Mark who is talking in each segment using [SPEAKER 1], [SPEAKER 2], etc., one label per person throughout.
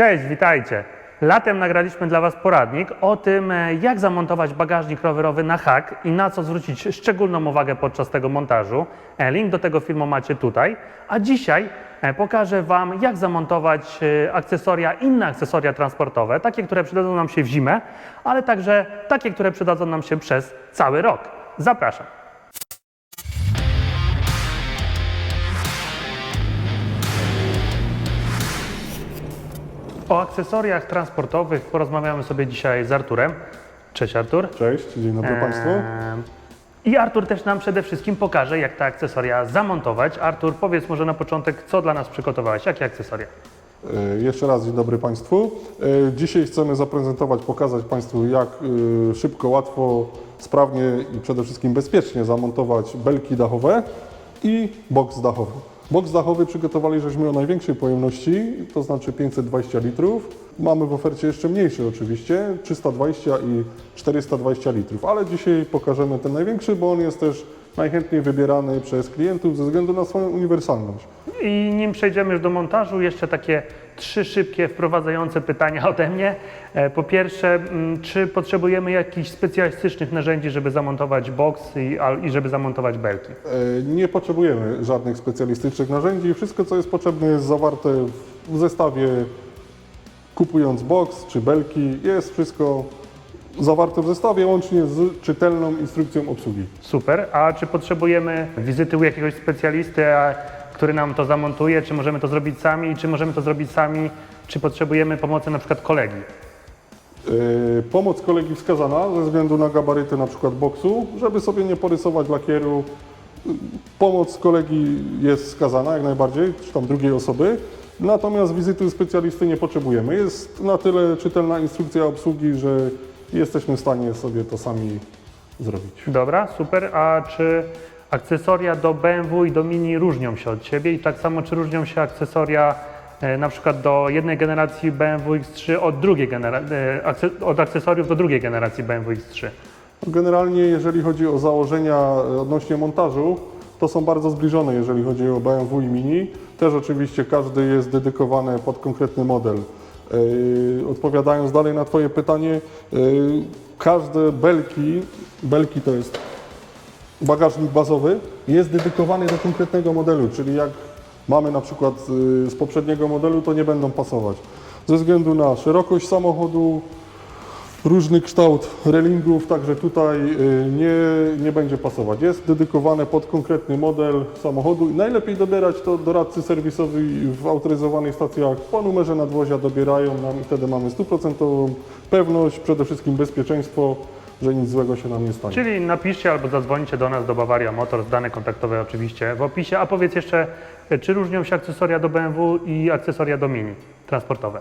[SPEAKER 1] Cześć, witajcie. Latem nagraliśmy dla Was poradnik o tym, e, jak zamontować bagażnik rowerowy na hak i na co zwrócić szczególną uwagę podczas tego montażu. E, Link do tego filmu macie tutaj. A dzisiaj e, pokażę Wam, jak zamontować akcesoria, inne akcesoria transportowe, takie, które przydadzą nam się w zimę, ale także takie, które przydadzą nam się przez cały rok. Zapraszam. O akcesoriach transportowych porozmawiamy sobie dzisiaj z Arturem. Cześć Artur.
[SPEAKER 2] Cześć, dzień dobry Państwu.
[SPEAKER 1] Ehm, I Artur też nam przede wszystkim pokaże, jak te akcesoria zamontować. Artur, powiedz może na początek, co dla nas przygotowałeś, jakie akcesoria?
[SPEAKER 2] E, Jeszcze raz dzień dobry Państwu. E, Dzisiaj chcemy zaprezentować, pokazać Państwu, jak e, szybko, łatwo, sprawnie i przede wszystkim bezpiecznie zamontować belki dachowe i boks dachowy. Boks dachowy przygotowali żeśmy o największej pojemności, to znaczy 520 litrów. Mamy w ofercie jeszcze mniejszy oczywiście, 320 i 420 litrów, ale dzisiaj pokażemy ten największy, bo on jest też najchętniej wybierany przez klientów ze względu na swoją uniwersalność.
[SPEAKER 1] I nim przejdziemy już do montażu, jeszcze takie trzy szybkie, wprowadzające pytania ode mnie. E, Po pierwsze, mm, czy potrzebujemy jakichś specjalistycznych narzędzi, żeby zamontować boks i, i żeby zamontować belki?
[SPEAKER 2] E, Nie potrzebujemy żadnych specjalistycznych narzędzi. Wszystko, co jest potrzebne, jest zawarte w zestawie. Kupując box czy belki, jest wszystko zawarte w zestawie, łącznie z czytelną instrukcją obsługi.
[SPEAKER 1] Super. A czy potrzebujemy wizyty u jakiegoś specjalisty, który nam to zamontuje? Czy możemy to zrobić sami? Czy możemy to zrobić sami? Czy potrzebujemy pomocy na przykład kolegi?
[SPEAKER 2] E, Pomoc kolegi wskazana ze względu na gabaryty na przykład boksu, żeby sobie nie porysować lakieru. Pomoc kolegi jest wskazana jak najbardziej, czy tam drugiej osoby. Natomiast wizyty specjalisty nie potrzebujemy. Jest na tyle czytelna instrukcja obsługi, że jesteśmy w stanie sobie to sami zrobić.
[SPEAKER 1] Dobra, super. A czy akcesoria do BMW i do Mini różnią się od siebie? I tak samo, czy różnią się akcesoria e, na przykład do jednej generacji BMW X3 od, drugiej e, od akcesoriów do drugiej generacji BMW X3?
[SPEAKER 2] Generalnie, jeżeli chodzi o założenia e, odnośnie montażu, to są bardzo zbliżone, jeżeli chodzi o BMW i Mini. Też oczywiście każdy jest dedykowany pod konkretny model. Odpowiadając dalej na Twoje pytanie, każde belki, belki to jest bagażnik bazowy, jest dedykowany do konkretnego modelu, czyli jak mamy na przykład yy, z poprzedniego modelu, to nie będą pasować. Ze względu na szerokość samochodu, różny kształt relingów, także tutaj y, nie, nie będzie pasować. Jest dedykowane pod konkretny model samochodu i najlepiej dobierać to doradcy serwisowi w autoryzowanych stacjach po numerze nadwozia dobierają nam i wtedy mamy stuprocentową pewność, przede wszystkim bezpieczeństwo, że nic złego się nam nie stanie.
[SPEAKER 1] Czyli napiszcie albo zadzwońcie do nas do Bavaria Motors, dane kontaktowe oczywiście w opisie. A powiedz jeszcze, e, czy różnią się akcesoria do BMW i akcesoria do Mini transportowe?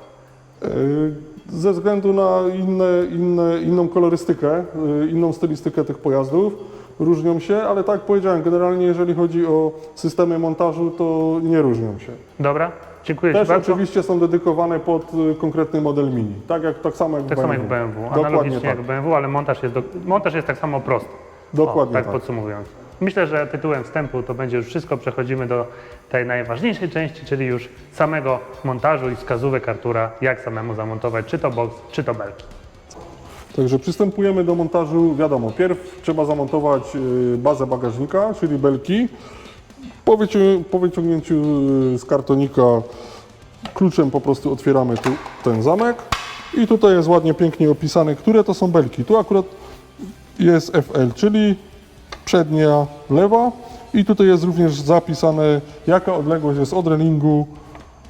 [SPEAKER 2] Y, Ze względu na inne, inne, inną kolorystykę, y, inną stylistykę tych pojazdów różnią się, ale tak jak powiedziałem, generalnie jeżeli chodzi o systemy montażu, to nie różnią się.
[SPEAKER 1] Dobra, dziękuję
[SPEAKER 2] Też
[SPEAKER 1] bardzo.
[SPEAKER 2] oczywiście są dedykowane pod y, konkretny model mini. Tak jak tak samo jak
[SPEAKER 1] Tak
[SPEAKER 2] w
[SPEAKER 1] samo
[SPEAKER 2] BMW.
[SPEAKER 1] jak BMW, analogicznie
[SPEAKER 2] tak.
[SPEAKER 1] jak BMW, ale montaż jest, do, montaż jest tak samo prosty.
[SPEAKER 2] Dokładnie
[SPEAKER 1] o, tak,
[SPEAKER 2] tak.
[SPEAKER 1] podsumowując. Myślę, że tytułem wstępu to będzie już wszystko. Przechodzimy do tej najważniejszej części, czyli już samego montażu i wskazówek Artura, jak samemu zamontować czy to box, czy to belki.
[SPEAKER 2] Także przystępujemy do montażu. Wiadomo, pierw trzeba zamontować y, bazę bagażnika, czyli belki. Po, wycią- po wyciągnięciu y, z kartonika kluczem po prostu otwieramy tu ten zamek. I tutaj jest ładnie, pięknie opisane, które to są belki. Tu akurat jest FL, czyli przednia lewa. I tutaj jest również zapisane, jaka odległość jest od relingu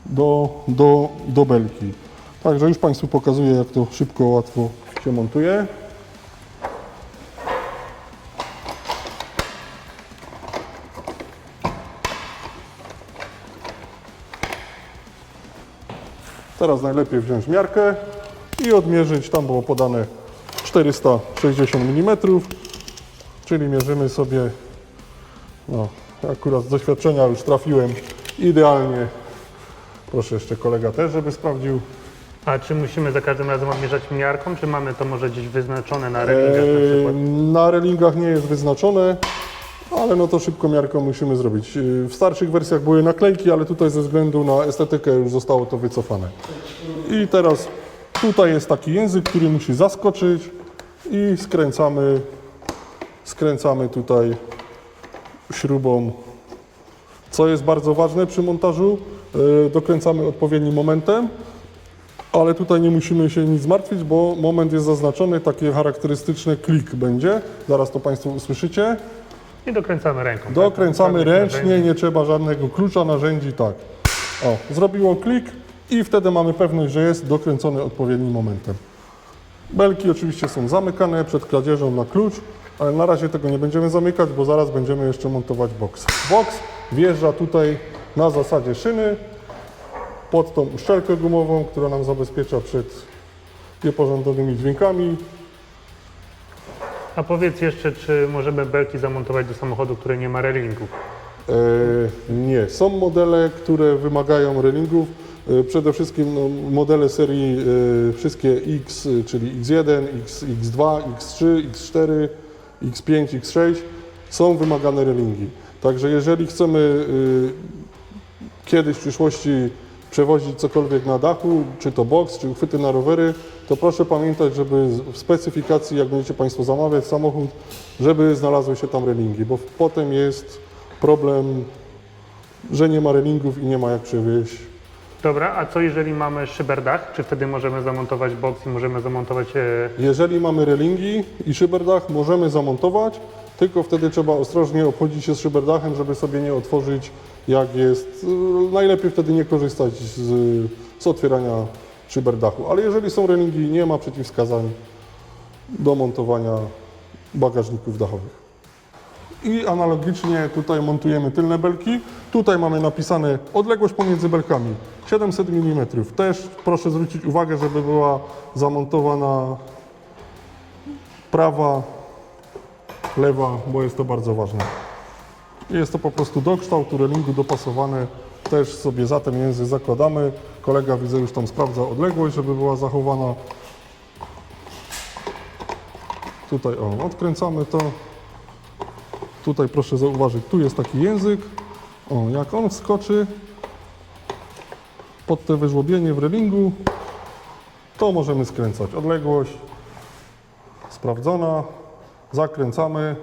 [SPEAKER 2] do, do, do belki. Także już Państwu pokazuję, jak to szybko, łatwo się montuje. Teraz najlepiej wziąć miarkę i odmierzyć, tam było podane 460 mm, czyli mierzymy sobie, no akurat z doświadczenia już trafiłem idealnie. Proszę jeszcze kolega też, żeby sprawdził.
[SPEAKER 1] A czy musimy za każdym razem odmierzać miarką, czy mamy to może gdzieś wyznaczone na relingach na
[SPEAKER 2] Eee, na relingach nie jest wyznaczone, ale no to szybko miarką musimy zrobić. Yy, W starszych wersjach były naklejki, ale tutaj ze względu na estetykę już zostało to wycofane. I teraz tutaj jest taki język, który musi zaskoczyć i skręcamy, skręcamy tutaj śrubą. Co jest bardzo ważne przy montażu, yy, dokręcamy odpowiednim momentem, ale tutaj nie musimy się nic martwić, bo moment jest zaznaczony, takie charakterystyczne klik będzie. Zaraz to Państwo usłyszycie.
[SPEAKER 1] I dokręcamy ręką.
[SPEAKER 2] Dokręcamy
[SPEAKER 1] tak?
[SPEAKER 2] ręcznie,
[SPEAKER 1] Narzędzi.
[SPEAKER 2] nie trzeba żadnego klucza, narzędzi, tak. O, zrobiło klik i wtedy mamy pewność, że jest dokręcony odpowiednim momentem. Belki oczywiście są zamykane przed kradzieżą na klucz, ale na razie tego nie będziemy zamykać, bo zaraz będziemy jeszcze montować boks. Boks wjeżdża tutaj na zasadzie szyny pod tą uszczelkę gumową, która nam zabezpiecza przed niepożądanymi dźwiękami.
[SPEAKER 1] A powiedz jeszcze, czy możemy belki zamontować do samochodu, który nie ma railingów?
[SPEAKER 2] E, nie, są modele, które wymagają railingów. E, przede wszystkim no, modele serii e, wszystkie X, e, czyli X1, X, X2, X3, X4, X5, X6 są wymagane railingi. Także jeżeli chcemy e, kiedyś w przyszłości przewozić cokolwiek na dachu, czy to box, czy uchwyty na rowery, to proszę pamiętać, żeby w specyfikacji, jak będziecie Państwo zamawiać samochód, żeby znalazły się tam railingi, bo potem jest problem, że nie ma railingów i nie ma jak przewieźć.
[SPEAKER 1] Dobra, a co jeżeli mamy szyberdach? Czy wtedy możemy zamontować boks i możemy zamontować... E,
[SPEAKER 2] Jeżeli mamy railingi i szyberdach, możemy zamontować, tylko wtedy trzeba ostrożnie obchodzić się z szyberdachem, żeby sobie nie otworzyć jak jest. y, Najlepiej wtedy nie korzystać z, z otwierania szyberdachu, ale jeżeli są railingi, nie ma przeciwwskazań do montowania bagażników dachowych. I analogicznie tutaj montujemy tylne belki. Tutaj mamy napisane odległość pomiędzy belkami 700 mm. Też proszę zwrócić uwagę, żeby była zamontowana prawa, lewa, bo jest to bardzo ważne. Jest to po prostu do kształtu relingu dopasowane. Też sobie za ten język zakładamy. Kolega widzę już tam sprawdza odległość, żeby była zachowana. Tutaj o, odkręcamy to. Tutaj proszę zauważyć, tu jest taki język. O, jak on wskoczy pod te wyżłobienie w relingu, to możemy skręcać. Odległość sprawdzona, zakręcamy.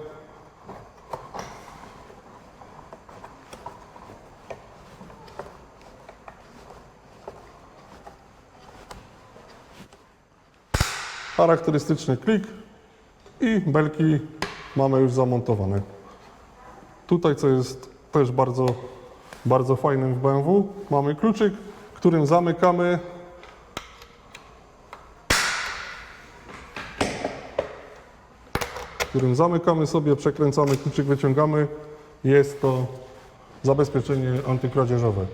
[SPEAKER 2] Charakterystyczny klik i belki mamy już zamontowane. Tutaj, co jest też bardzo, bardzo fajnym w BMW, mamy kluczyk, którym zamykamy którym zamykamy sobie, przekręcamy kluczyk, wyciągamy. Jest to zabezpieczenie antykradzieżowe.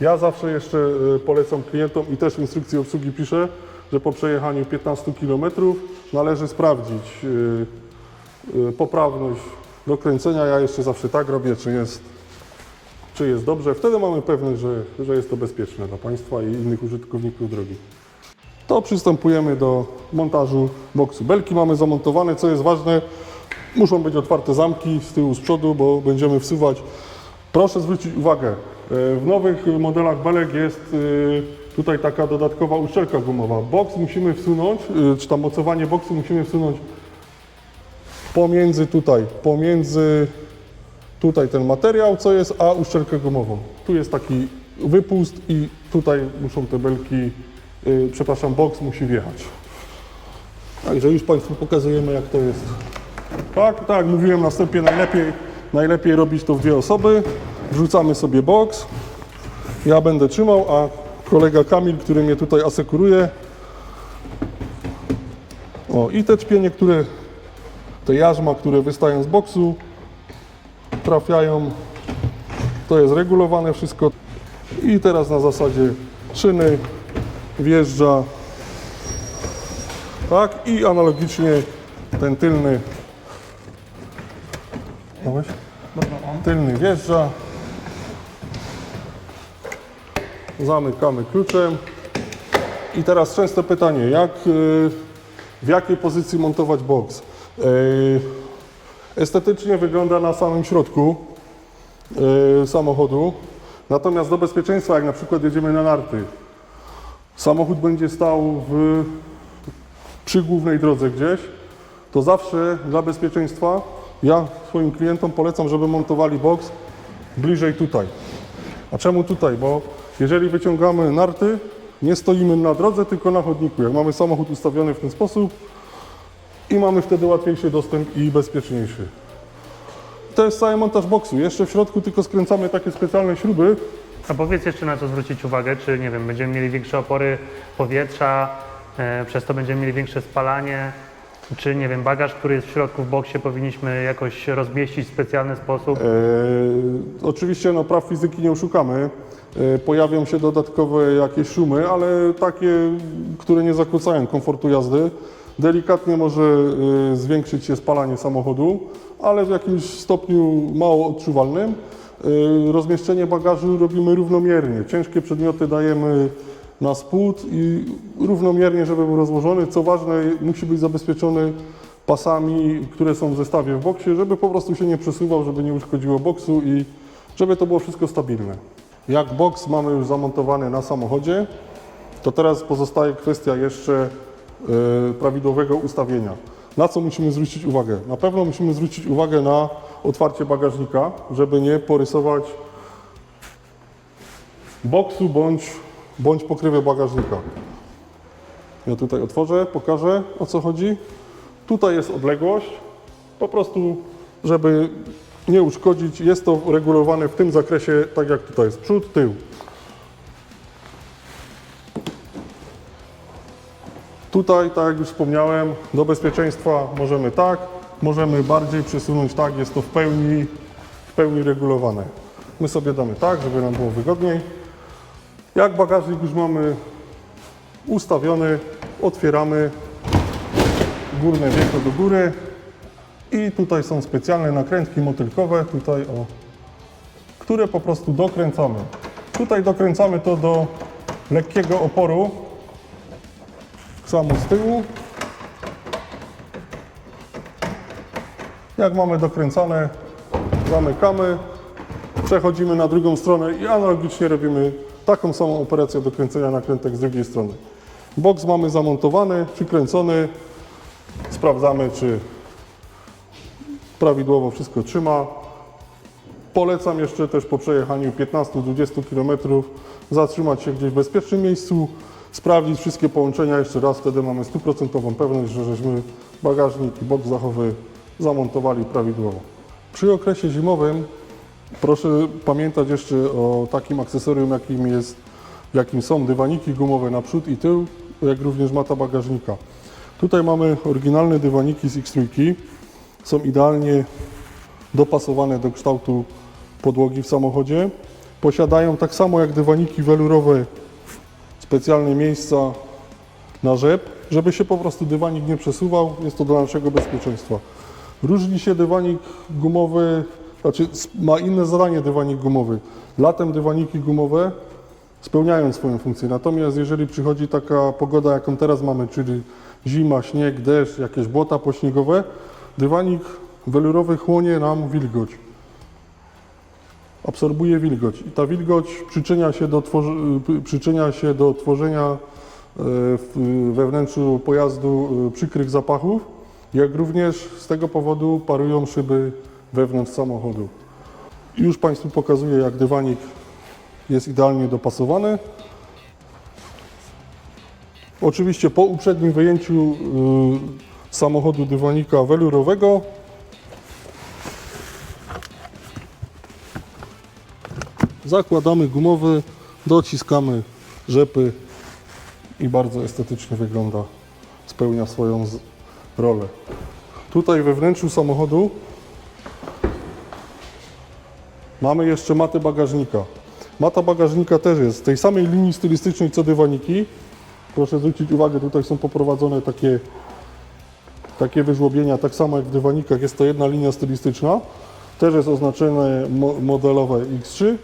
[SPEAKER 2] Ja zawsze jeszcze y, polecam klientom i też w instrukcji obsługi piszę, że po przejechaniu 15 km należy sprawdzić y, y, poprawność dokręcenia. Ja jeszcze zawsze tak robię, czy jest, czy jest dobrze. Wtedy mamy pewność, że, że jest to bezpieczne dla Państwa i innych użytkowników drogi. To przystępujemy do montażu boksu. Belki mamy zamontowane, co jest ważne, muszą być otwarte zamki z tyłu, z przodu, bo będziemy wsuwać. Proszę zwrócić uwagę, e, w nowych modelach belek jest tutaj taka dodatkowa uszczelka gumowa. Boks musimy wsunąć, e, czy tam mocowanie boksu musimy wsunąć pomiędzy tutaj, pomiędzy tutaj ten materiał, co jest, a uszczelkę gumową. Tu jest taki wypust i tutaj muszą te belki, yy, przepraszam, boks musi wjechać. Także już Państwu pokazujemy, jak to jest. Tak, tak, mówiłem na wstępie, najlepiej, najlepiej robić to w dwie osoby. Wrzucamy sobie boks. Ja będę trzymał, a kolega Kamil, który mnie tutaj asekuruje. O, i te czpienie, które, te jarzma, które wystają z boksu, trafiają. To jest regulowane wszystko. I teraz na zasadzie szyny wjeżdża. Tak, i analogicznie ten tylny. Tylny wjeżdża. Zamykamy kluczem. I teraz częste pytanie, jak, y, w jakiej pozycji montować boks? Y, Estetycznie wygląda na samym środku e, samochodu. Natomiast do bezpieczeństwa, jak na przykład jedziemy na narty, samochód będzie stał w, przy głównej drodze gdzieś, to zawsze dla bezpieczeństwa ja swoim klientom polecam, żeby montowali boks bliżej tutaj. A czemu tutaj? Bo jeżeli wyciągamy narty, nie stoimy na drodze, tylko na chodniku. Jak mamy samochód ustawiony w ten sposób i mamy wtedy łatwiejszy dostęp i bezpieczniejszy. To jest cały montaż boksu. Jeszcze w środku tylko skręcamy takie specjalne śruby.
[SPEAKER 1] A powiedz jeszcze na co zwrócić uwagę, czy nie wiem, będziemy mieli większe opory powietrza, e, przez to będziemy mieli większe spalanie, czy nie wiem, bagaż, który jest w środku w boksie powinniśmy jakoś rozmieścić w specjalny sposób.
[SPEAKER 2] E, oczywiście no, praw fizyki nie oszukamy. E, pojawią się dodatkowe jakieś szumy, ale takie, które nie zakłócają komfortu jazdy. Delikatnie może e, zwiększyć się spalanie samochodu, ale w jakimś stopniu mało odczuwalnym. E, rozmieszczenie bagażu robimy równomiernie. Ciężkie przedmioty dajemy na spód i równomiernie, żeby był rozłożony. Co ważne, musi być zabezpieczony pasami, które są w zestawie w boksie, żeby po prostu się nie przesuwał, żeby nie uszkodziło boksu i żeby to było wszystko stabilne. Jak boks mamy już zamontowany na samochodzie, to teraz pozostaje kwestia jeszcze e, prawidłowego ustawienia. Na co musimy zwrócić uwagę? Na pewno musimy zwrócić uwagę na otwarcie bagażnika, żeby nie porysować boksu bądź, bądź pokrywy bagażnika. Ja tutaj otworzę, pokażę o co chodzi. Tutaj jest odległość, po prostu, żeby nie uszkodzić, jest to regulowane w tym zakresie, tak jak tutaj jest przód, tył. Tutaj, tak jak już wspomniałem, do bezpieczeństwa możemy tak, możemy bardziej przesunąć tak, jest to w pełni, w pełni regulowane. My sobie damy tak, żeby nam było wygodniej. Jak bagażnik już mamy ustawiony, otwieramy górne wieko do góry i tutaj są specjalne nakrętki motylkowe, tutaj o, które po prostu dokręcamy. Tutaj dokręcamy to do lekkiego oporu, samo z tyłu. Jak mamy dokręcane, zamykamy, przechodzimy na drugą stronę i analogicznie robimy taką samą operację dokręcenia nakrętek z drugiej strony. Boks mamy zamontowany, przykręcony, sprawdzamy czy prawidłowo wszystko trzyma. Polecam jeszcze też po przejechaniu 15-20 km zatrzymać się gdzieś w bezpiecznym miejscu, sprawdzić wszystkie połączenia jeszcze raz, wtedy mamy stuprocentową pewność, że żeśmy bagażnik i bok zachowy zamontowali prawidłowo. Przy okresie zimowym proszę pamiętać jeszcze o takim akcesorium, jakim, jest, jakim są dywaniki gumowe na przód i tył, jak również mata bagażnika. Tutaj mamy oryginalne dywaniki z X3. Są idealnie dopasowane do kształtu podłogi w samochodzie. Posiadają tak samo jak dywaniki welurowe specjalne miejsca na rzep, żeby się po prostu dywanik nie przesuwał. Jest to dla naszego bezpieczeństwa. Różni się dywanik gumowy, znaczy ma inne zadanie dywanik gumowy. Latem dywaniki gumowe spełniają swoją funkcję. Natomiast jeżeli przychodzi taka pogoda, jaką teraz mamy, czyli zima, śnieg, deszcz, jakieś błota pośniegowe, dywanik welurowy chłonie nam wilgoć. Absorbuje wilgoć i ta wilgoć przyczynia się do, przyczynia się do tworzenia e, we wnętrzu pojazdu e, przykrych zapachów, jak również z tego powodu parują szyby wewnątrz samochodu. Już Państwu pokazuję, jak dywanik jest idealnie dopasowany. Oczywiście po uprzednim wyjęciu y, samochodu dywanika welurowego zakładamy gumowy, dociskamy rzepy i bardzo estetycznie wygląda, spełnia swoją rolę. Tutaj we wnętrzu samochodu Mamy jeszcze matę bagażnika. Mata bagażnika też jest z tej samej linii stylistycznej co dywaniki. Proszę zwrócić uwagę, tutaj są poprowadzone takie, takie wyżłobienia, tak samo jak w dywanikach. Jest to jedna linia stylistyczna. Też jest oznaczone mo- modelowe X3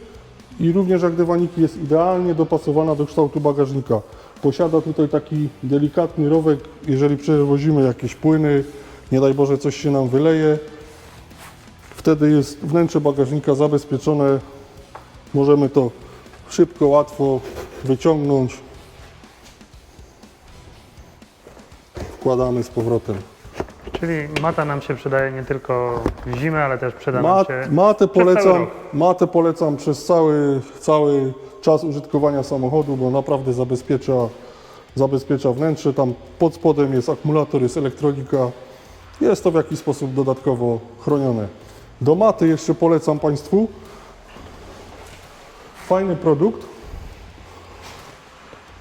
[SPEAKER 2] i również jak dywaniki jest idealnie dopasowana do kształtu bagażnika. Posiada tutaj taki delikatny rowek, jeżeli przewozimy jakieś płyny, nie daj Boże coś się nam wyleje, Wtedy jest wnętrze bagażnika zabezpieczone. Możemy to szybko, łatwo wyciągnąć. Wkładamy z powrotem.
[SPEAKER 1] Czyli mata nam się przydaje nie tylko w zimę, ale też przyda nam
[SPEAKER 2] Mat,
[SPEAKER 1] się...
[SPEAKER 2] matę, polecam, matę polecam przez cały, cały czas użytkowania samochodu, bo naprawdę zabezpiecza, zabezpiecza wnętrze. Tam pod spodem jest akumulator, jest elektronika. Jest to w jakiś sposób dodatkowo chronione. Do maty jeszcze polecam Państwu fajny produkt,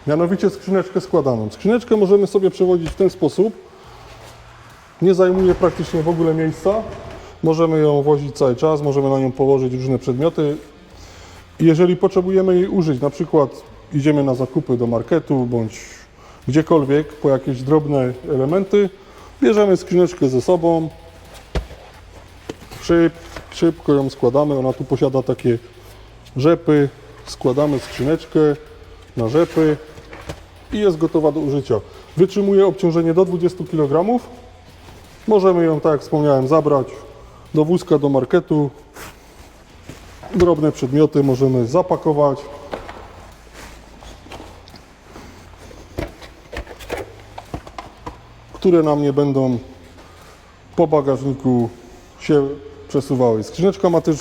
[SPEAKER 2] mianowicie skrzyneczkę składaną. Skrzyneczkę możemy sobie przewodzić w ten sposób, nie zajmuje praktycznie w ogóle miejsca. Możemy ją wozić cały czas, możemy na nią położyć różne przedmioty. Jeżeli potrzebujemy jej użyć, na przykład idziemy na zakupy do marketu bądź gdziekolwiek po jakieś drobne elementy, bierzemy skrzyneczkę ze sobą, Szyb, szybko ją składamy, ona tu posiada takie rzepy, składamy skrzyneczkę na rzepy i jest gotowa do użycia. Wytrzymuje obciążenie do 20 kg. Możemy ją, tak jak wspomniałem, zabrać do wózka, do marketu. Drobne przedmioty możemy zapakować. Które nam nie będą po bagażniku się przesuwały. Skrzyneczka ma też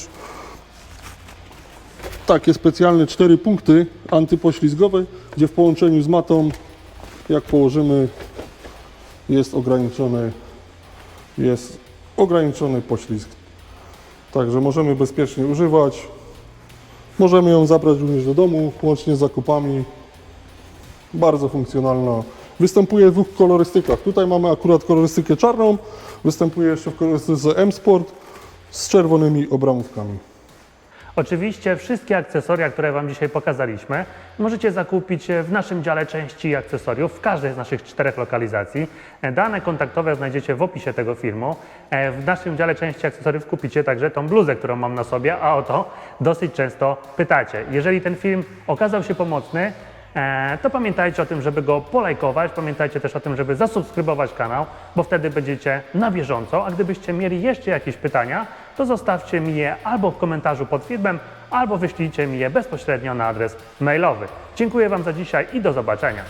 [SPEAKER 2] takie specjalne cztery punkty antypoślizgowe, gdzie w połączeniu z matą, jak położymy, jest ograniczony, jest ograniczony poślizg. Także możemy bezpiecznie używać. Możemy ją zabrać również do domu, łącznie z zakupami. Bardzo funkcjonalna. Występuje w dwóch kolorystykach. Tutaj mamy akurat kolorystykę czarną. Występuje jeszcze w kolorystyce M-Sport z czerwonymi obramówkami.
[SPEAKER 1] Oczywiście wszystkie akcesoria, które Wam dzisiaj pokazaliśmy, możecie zakupić w naszym dziale części akcesoriów w każdej z naszych czterech lokalizacji. Dane kontaktowe znajdziecie w opisie tego filmu. E, W naszym dziale części akcesoriów kupicie także tą bluzę, którą mam na sobie, a o to dosyć często pytacie. Jeżeli ten film okazał się pomocny, e, to pamiętajcie o tym, żeby go polajkować. Pamiętajcie też o tym, żeby zasubskrybować kanał, bo wtedy będziecie na bieżąco. A gdybyście mieli jeszcze jakieś pytania, to zostawcie mi je albo w komentarzu pod filmem, albo wyślijcie mi je bezpośrednio na adres mailowy. Dziękuję Wam za dzisiaj i do zobaczenia.